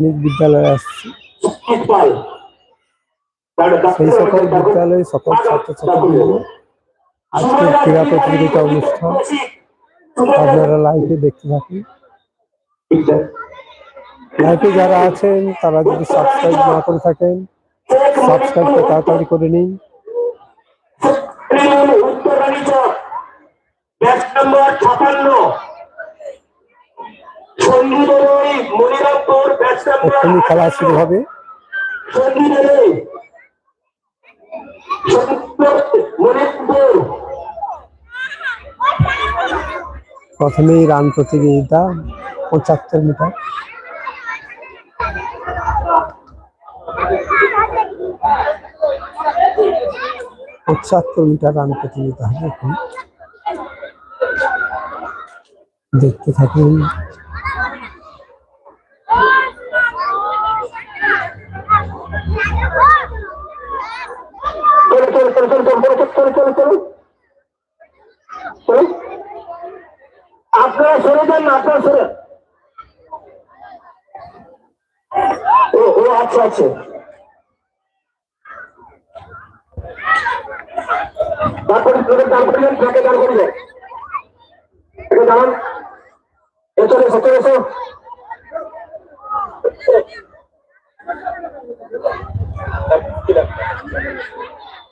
প্রাথমিক বিদ্যালয়ে আসছি। সেই সকল বিদ্যালয়ে সকল ছাত্রছাত্রীদের আজকে ক্রীড়া প্রতিযোগিতা অনুষ্ঠান আপনারা লাইভে দেখতে থাকুন। লাইভে যারা আছেন, তারা যদি সাবস্ক্রাইব না করে থাকেন সাবস্ক্রাইবটা তাড়াতাড়ি করে নিন। ব্যাচ নম্বর ছাপান্ন। এক্ষুনি খেলা শুরু হবে। প্রথমেই রান প্রতিযোগিতা, পঁচাত্তর মিটার। পঁচাত্তর মিটার রান প্রতিযোগিতা হবে এখন। দেখতে থাকুন। চলো চলো চলো চলো চলো চলো চলো চলো। আপনারা সরে যান আপনারা সরে। ও ও আচ্ছা আচ্ছা। তারপরে তোদের দাঁড় করিলেন ট্রাকে দাঁড় করিলেন একে দাঁড়ান। এ, চলে, এসো চলে, এসো। এখানে নিয়ে নেন।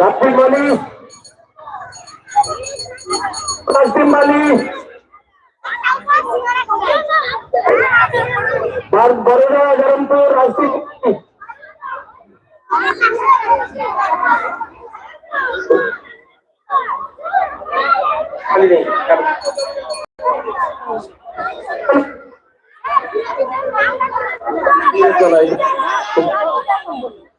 রাব্বুল মালি রাব্বুল মালি বরোদা ধরমপুর রাজপুর Thank you.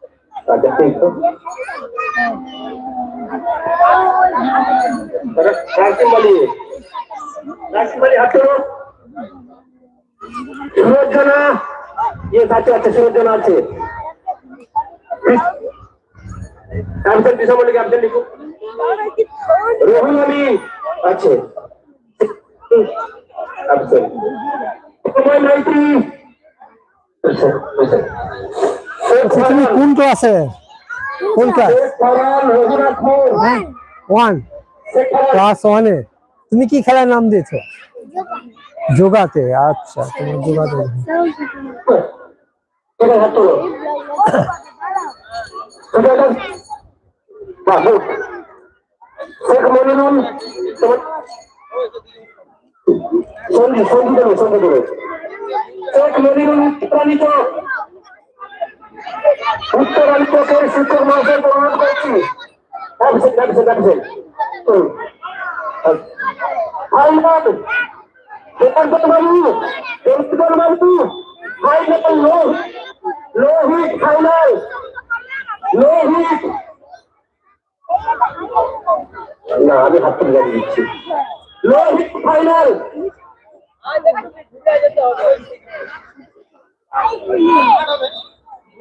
সুরজনা আচ্ছা আচ্ছা সুরজনা আছে অ্যাবসেন্ট দিশা মল্লিক অ্যাবসেন্ট লিখুন রোহন আমিন আছে। অ্যাবসেন্ট সময় মাইতি তুমি কোন ক্লাসে কোন ক্লাস? ওয়ান ক্লাস ওয়ানে তুমি কি খেলার নাম দিয়েছ? যোগাতে। আচ্ছা তুমি যোগাতে। শেখ মনিরুল প্রাণী তো উত্তর আলিপক্ষের শিক্ষক মহাশয় প্রণাম করছি। ডাকছেন ডাকছেন ডাকছেন ভাইনাদ বেতন বাবু বেতন বাবু ভাই বেতন লোক, লোহিত ফাইনাল লোহিত। না, আমি হাত তুলে দিচ্ছি। লোহিত ফাইনাল আজ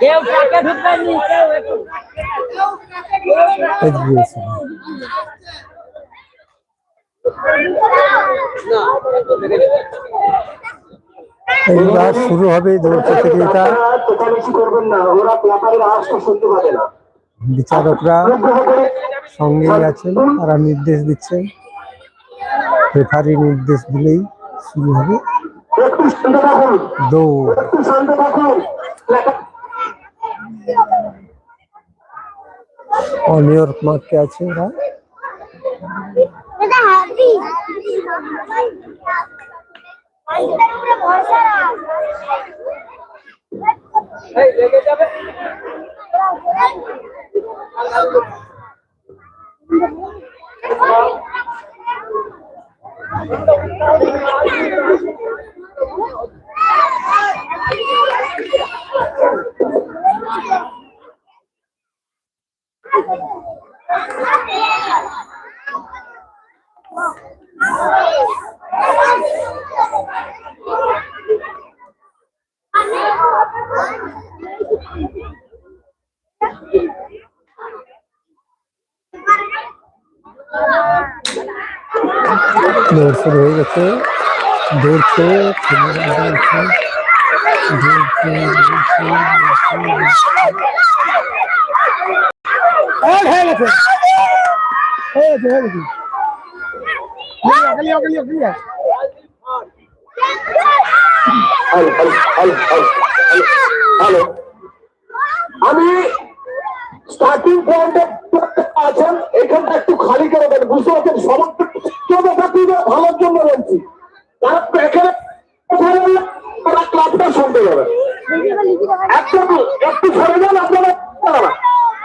কেউ টাকা ঢুকবেনি কেউ একটু। না। ব্যাপারের আওয়াজটা শুনতে পাবে না বিচারকরা সঙ্গে আছেন, তারা নির্দেশ দিচ্ছেন। রেফারি নির্দেশ দিলেই শুরু হবে দৌড়। অনিয়র মাঠে আছে ওরা। এটা হাতি আইসের উপরে ভরসা রাখ এই লেগে যাবে দৌড় শুরু হয়ে গেছে দৌড়ছে ছেলেরা দৌড়ছে দৌড়ছে। হয়ে হয়ে হয়ে গেছে clear, clear, clear. Hello hello hello hello hello আমি স্টার্টিং পয়েন্টে আছেন এখানটা একটু খালি করে দেন বুঝতে পারছেন সবার ব্যাপারটা ভালোর জন্য বলছি তারা এখানে কোথায় বললে তারা ক্লাবটা শুনতে যাবে একটু একটু সরে যান আপনারা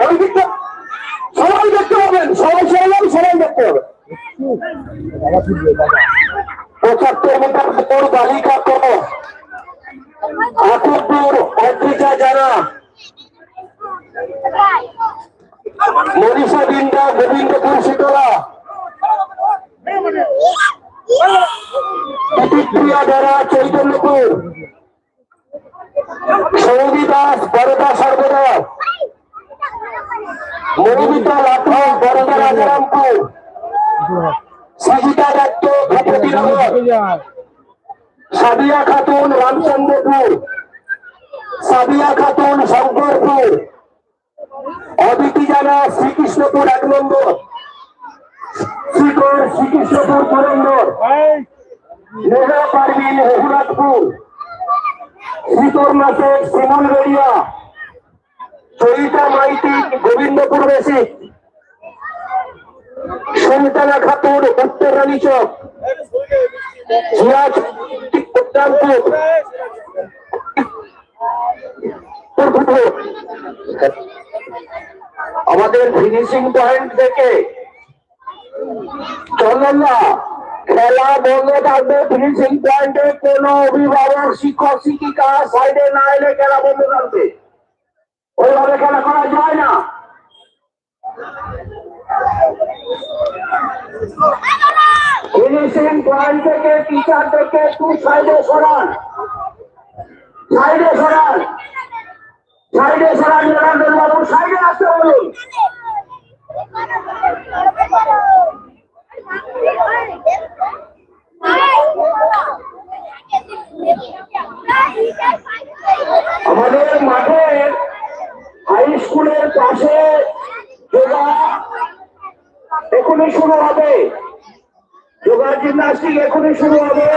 ওই দিকটা সবাই দেখতে পাবেন সবাই সরে যান সবাই দেখতে হবে পঁচাত্তর মিটার দৌড় বালিকা কম আকুপুর অদ্রিকা জানা মনীষা বিন্দা গোবিন্দপুর শীতলা। প্রতিক্রিয়া দ্বারা চৈতন্যপুর। সৌদি দাস, বরদা সর্বদা। মৌমিতা লাঠা বরদা রাজারামপুর। সজিতা দত্ত, ভূপতিনগর। সাদিয়া খাতুন, রামচন্দ্রপুর। সাদিয়া খাতুন শঙ্করপুর। অদিতি জানা শ্রীকৃষ্ণপুর এক নম্বর। শিকর শ্রীকৃষ্ণপুর দু নম্বর। নেহা পারভিন রঘুনাথপুর শীতর্ণা শেখ শিমুলগড়িয়া চরিতা মাইতি গোবিন্দপুর বেশি। সুলতানা খাতুন উত্তর রানীচক জিয়াজ উদ্যানপুর আমাদের ফিনিশিং পয়েন্ট থেকে না, খেলা বন্ধ থাকবে ফিনিশিং পয়েন্টে কোন অভিভাবক, শিক্ষক, শিক্ষিকা সাইডে না এলে খেলা বন্ধ থাকবে। ওইভাবে খেলা করা যায় না। ফিনিশিং পয়েন্ট থেকে টিচার থেকে একটু সাইডে সরান। সাইডে সরান। সাইডে সরান জনার্দন বাবু সাইডে আসতে বলুন। আমাদের মাঠের হাই স্কুলের পাশে যোগা এখনই শুরু হবে। যোগা জিমনাস্টিক এখনই শুরু হবে।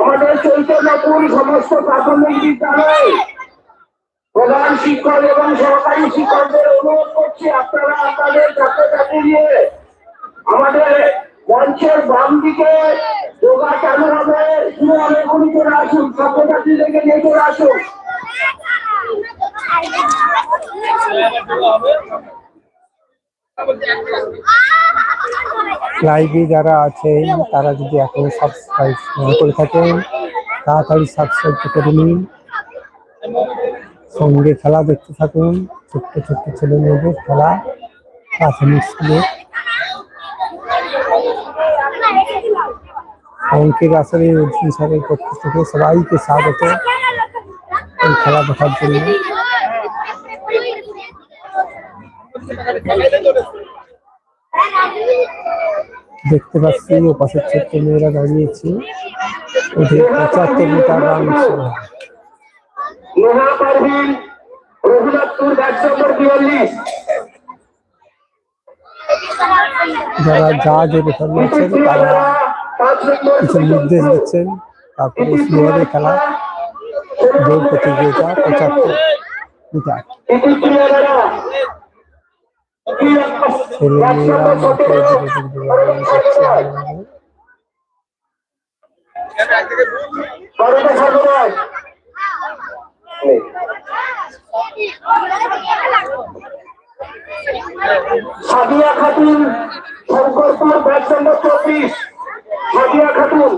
আমাদের চৈতন্যপুর সমস্ত প্রাথমিক বিদ্যালয় প্রধান শিক্ষক এবং সহকারী শিক্ষকদের অনুরোধ করছি, আপনারা আপনাদের ছাত্রছাত্রী নিয়ে আমাদের মঞ্চের বাম দিকে যোগা চালু হবে হবে এখনই আসুন নিয়ে চলে আসুন। লাইভে যারা আছেন তারা যদি এখনও সাবস্ক্রাইব করে থাকেন, তাড়াতাড়ি সাবস্ক্রাইব করে নিন। সঙ্গে খেলা দেখতে থাকুন। ছোট্ট ছোট্ট ছেলে মেয়েদের খেলা, প্রাথমিক স্কুলে অঙ্কের আসলে অর্জুন স্যারের পক্ষ থেকে সবাইকে স্বাগত। এই খেলা দেখার জন্য। দেখতে পাচ্ছি ও পাশের ছোট্ট মেয়েরা দাঁড়িয়েছে। ওদের পঁচাত্তর মিটার ছিল নেহা পারভিন রঘুনাথপুর ব্যাচ নম্বর বিয়াল্লিশ যারা জাজ রেফারি আছেন তারা কিছু নির্দেশ দিচ্ছেন তারপরে স্লোয়ারে খেলা দৌড় প্রতিযোগিতা পঁচাত্তর মিটার প্রতিক্রিয়ারা ছেলে মেয়েরা মাঠে করছে সাগরায় সাদিয়া খাতুন শঙ্করপুর ব্যাচ নম্বর চব্বিশ সাদিয়া খাতুন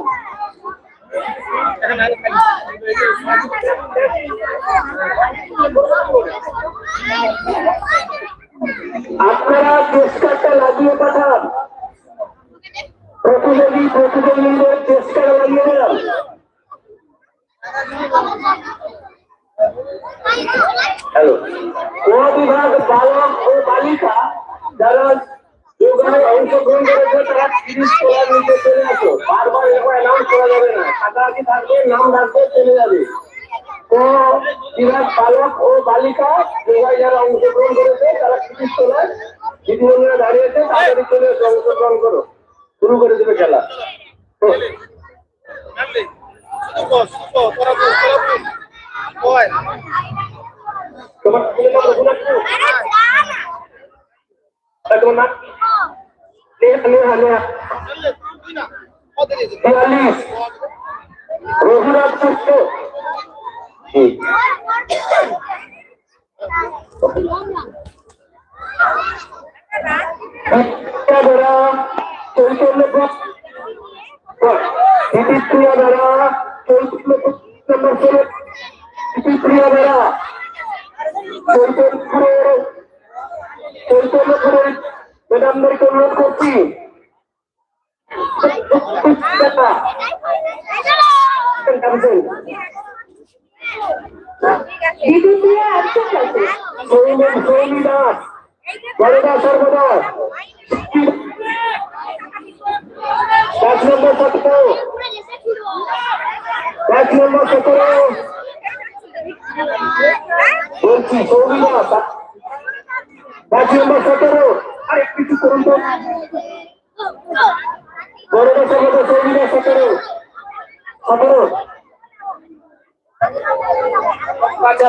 আপনারা চেষ্টাটা লাগিয়ে পাঠান প্রতিযোগী প্রতিযোগীদের চেষ্টা লাগিয়ে দেন হ্যালো ও বিভাগ বালক ও বালিকা যারা যোগায় অংশগ্রহণ করেছে তারা তিরিশ তোলার নিচে চলে আসো বারবার এরকম অ্যানাউন্স করা যাবে না কাছাকাছি থাকবে নাম রাখবে চলে যাবে তো বিভাগ বালক ও বালিকা যোগায় যারা অংশগ্রহণ করেছে তারা তিরিশ তোলার দিদিমণিরা দাঁড়িয়েছে তাড়াতাড়ি চলে এসো অংশগ্রহণ করো শুরু করে দেবে খেলা তো, তোমার ছেলের দ্বিতীয় দ্বারা চৈতন্য দ্বারা চৈতন্য চৈতন্যপুরের ম্যাডামদেরকে অনুরোধ করছি সর্বদা পাঁচ নম্বর সতেরো পাঁচ নম্বর সতেরো বলছি সৌমি দাস পাঁচ নম্বর সতেরো আরে, কিছু করুন তো। বড়দা সর্বদা সৌমি দাস সতেরো সতেরো সাজা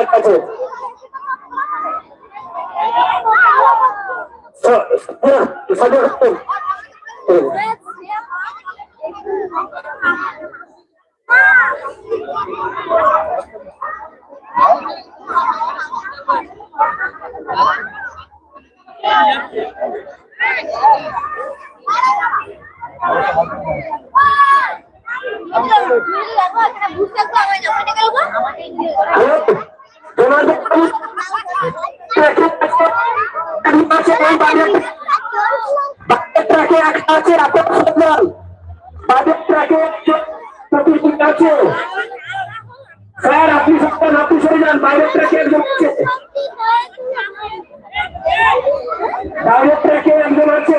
ট্রাকে একটা আছে সন্ধান বাজেট ট্রাকে প্রতিদিন আছে। স্যার, আপনি সন্ধান আপনি সরে যান বাইরের ট্রাকে একজন আছে। বাইরের ট্রাকে একজন আছে।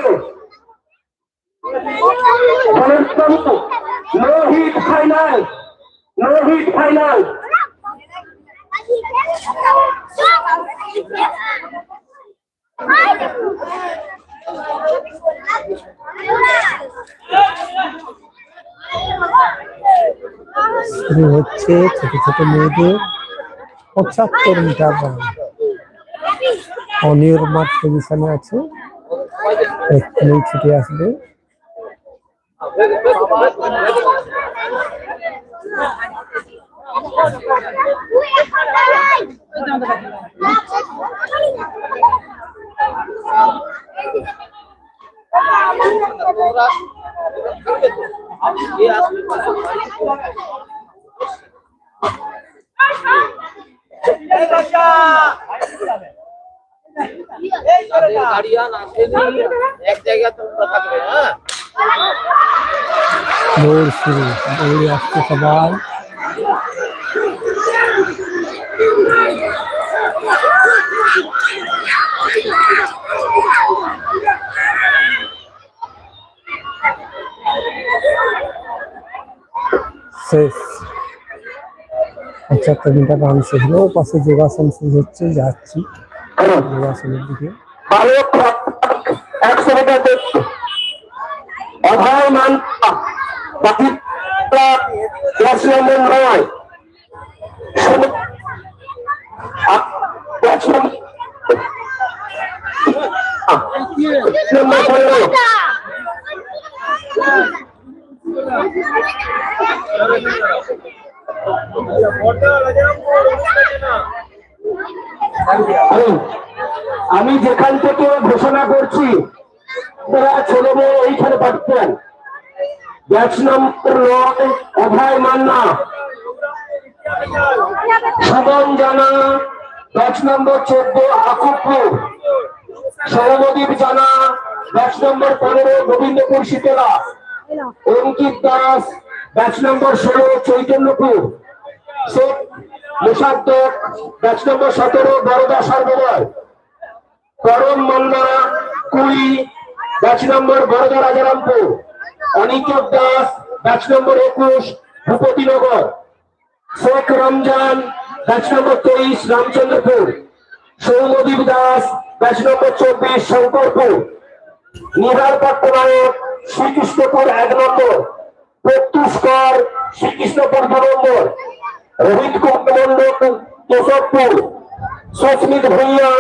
No heat final no heat final শুরু হচ্ছে ছোট ছোট মেয়েদের মিটার রান অনিয়র মাঠ পজিশনে আছে। এক্ষুনি ছুটে আসবে। দৌড় শুরু দৌড়ে আসছে সবাই। শেষ। পঁচাত্তর মিটার রান শেষ হলো, পাশে যোগাসন শুরু হচ্ছে যাচ্ছি যোগাসনের দিকে। একশো মিটার অভয় নম্বর নয় ষোলো- আ- দশ নম্বর আ, নম্বর পনেরো হুম। আমি যেখান থেকে ঘোষণা করছি তারা ছেলে মেয়ে এইখানে পাঠতেন সুমন জানা ব্যাচ নম্বর চোদ্দ আকুপুর সৌমদীপ জানা নম্বর পনেরো গোবিন্দপুর শীতলা। অঙ্কিত দাস ব্যাচ নম্বর ষোলো চৈতন্যপুর। শেখ মুসাদ্দক ব্যাচ নম্বর সতেরো বরদা সর্বদয় করম মান্না কুড়ি batch number Barada Rajarampur. Aniket Das batch number একুশ ভূপতিনগর শেখ রমজান ব্যাচ নম্বর তেইশ, রামচন্দ্রপুর। সৌমদীপ দাস ব্যাচ নম্বর চব্বিশ, শঙ্করপুর। নিহার পট্টনায়ক, শ্রীকৃষ্ণপুর এক নম্বর। প্রত্যুষ কর, শ্রীকৃষ্ণপুর দু নম্বর। রোহিত কুমার মন্ডল কেশবপুর। সুস্মিত ভূঁইয়া,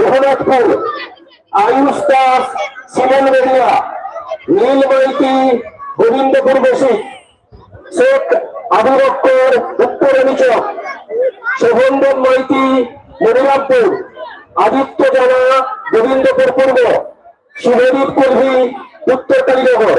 রঘুনাথপুর। আয়ুষ দাস, সিমন বেরিয়া নীল মাইতি গোবিন্দপুর বেশি শেখ আবু বক্কর উত্তর চক শোভনবন মাইতি মনিরামপুর আদিত্য জানা গোবিন্দপুর পূর্ব। শুভদীপ কর্মী উত্তর কালীনগর।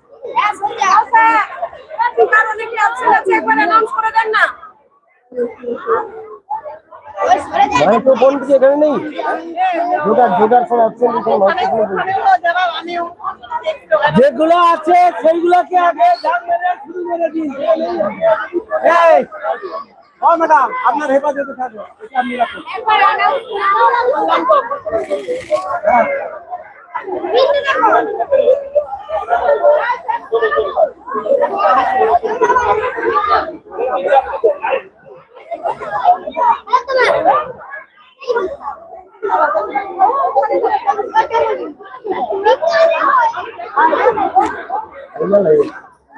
হচ্ছে যেগুলো আছে সেইগুলোকে আগে শুরু করে দিন। ম্যাডাম আপনার হেফাজতে থাকবে কেউ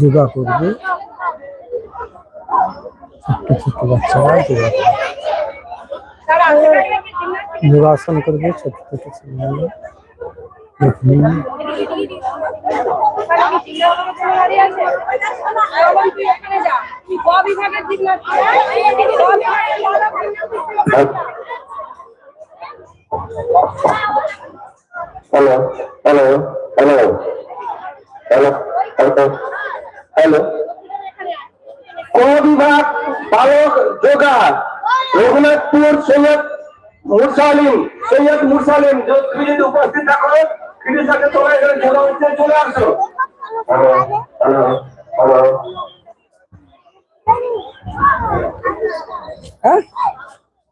যোগা করবে। ছোট্ট ছোট্ট বাচ্চারা যোগা করবে যোগাসন করবে ছোট ছোট ছেলেমেয়েরা। দেখুন বিভাগের দিক না hello hello hello hello hello hello. কোন বিভাগ বালক যোগা রঘুনাথপুর সৈয়দ মুরসালিম সৈয়দ মুরসালিম তুমি যদি উপস্থিত থাকো। কিন্তু সাথে তোমরা এখানে যোগা হচ্ছে চলে আসো। Hello hello hello.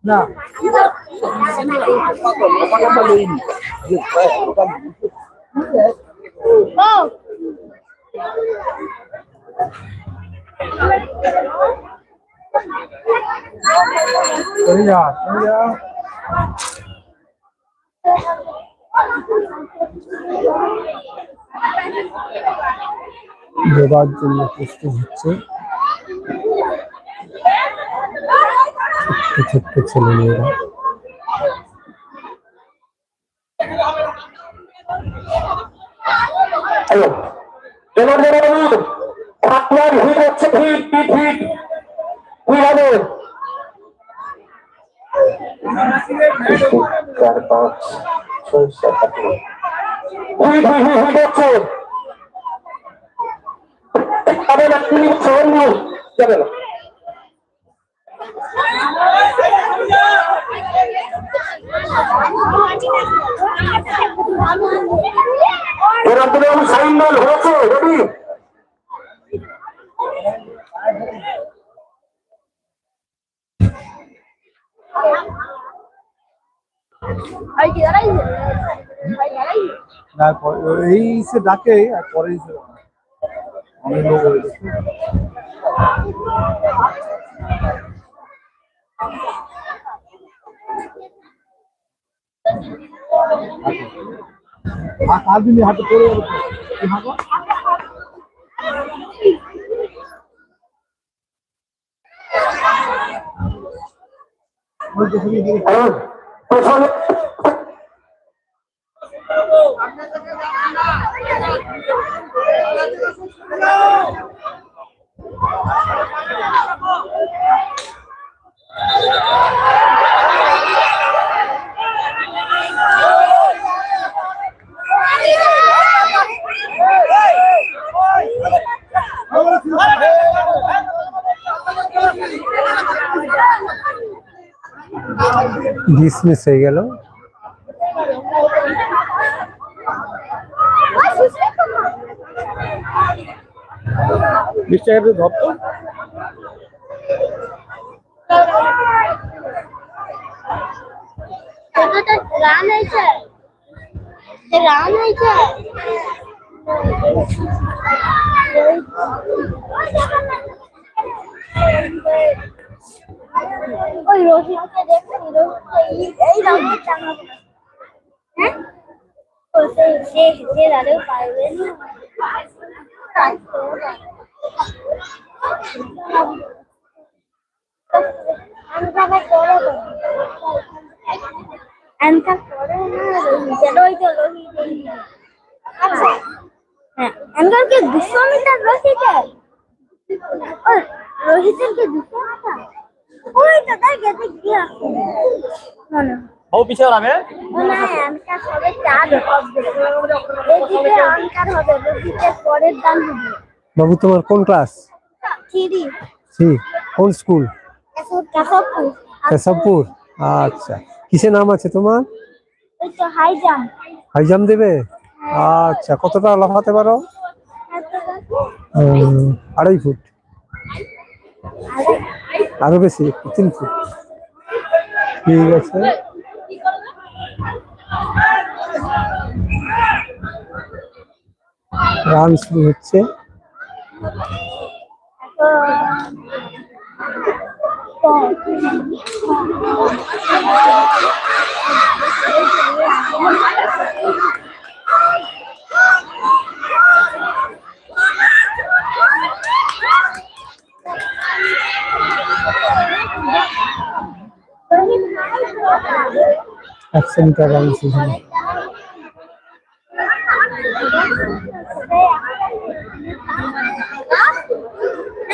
না। ও। যা দেবার জন্য প্রস্তুত হচ্ছে। ছোট্ট ছোট্ট ছেলে মেয়েরা হ্যালো এবার যারা বলুন আপনার হিট হচ্ছে হিট হিট হিট কি হবে চার পাঁচ ছয় সাত আট। হিট হিট হিট হিট হচ্ছে যাবে না তিনি নিয়ে যাবে না এর অন্তরে আমি সাইন বল হয়েছে রেডি না এই সে ডাকে, আর পরে অনেক লোক। আর দিন হাতে পড়ে যাবে তো। কি হবে? ওই তো শুধু এদিকে হ্যাঁ পেছনে ডিসমিস হয়ে গেল বিশ টাকা ধরতো এটা তো রান হয়েছে এটা রান হয়েছে ওই রোহিতকে দেখুন রোহিতকে এই- এই রঙের জামা পরে। হ্যাঁ ও সে সে সে দাঁড়িয়েও পারবে না আনকাটা করে তো আনকা করে না রোহিত ওই তো রোহিত আচ্ছা হ্যাঁ কি দুশো মিটার রোহিতের ও রোহিতের কি দুশো মিটার? ওই তো তাই গেছে কি আছে না না। পিছিয়ে যাবে না আনকার হবে চার হবে। এদিকে আনকার হবে রোহিতের পরের দান হবে। বাবু তোমার কোন ক্লাস? থ্রি কোন স্কুল? কেশবপুর। আচ্ছা। কিসে নাম আছে তোমার? High jump high jump. দেবে? আচ্ছা কতটা লাফাতে পারো? আড়াই ফুট। আরও বেশি তিন ফুট। ঠিক আছে। রান শুরু হচ্ছে। একশো মিটার রান শুরু হলো।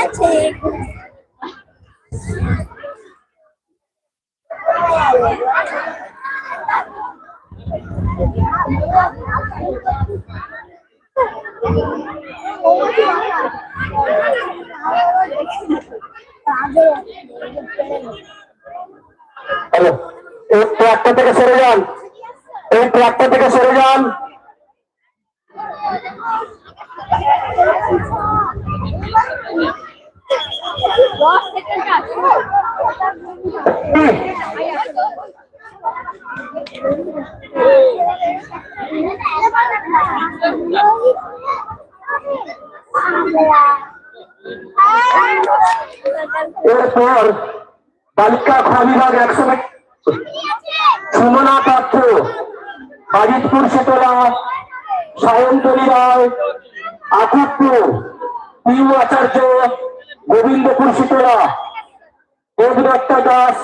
আছে এই ট্রাক্টর থেকে সরে যান। এই ট্রাক্টর থেকে সরে যান। এরপর বালিকা খাবিভাগ একশো সুমনা পাত্র বাজিতপুর শীতলা সায়ন্তনী রায় আকুপুর পিউ আচার্য Goblin goblin sutra, obat kadas.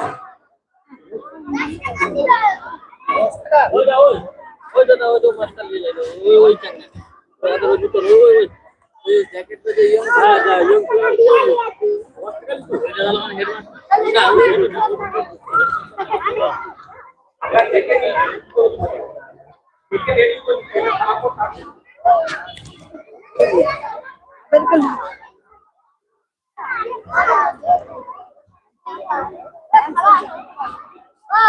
Ojo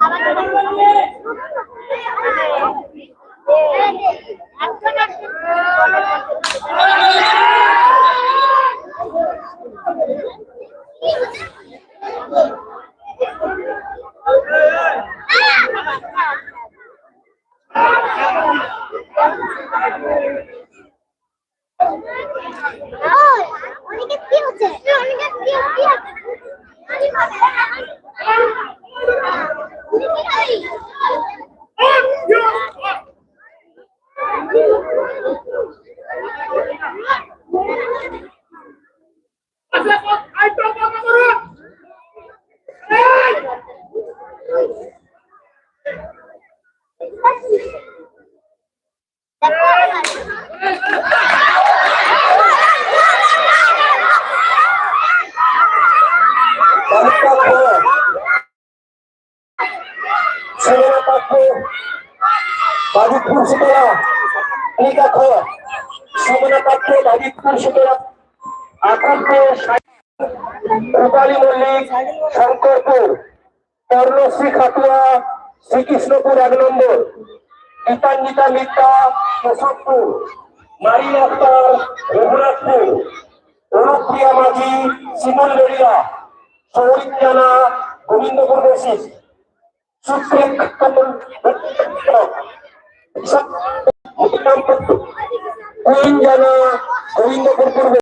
আমাদের তালিকা পঁচাত্তর নারী রাস্তা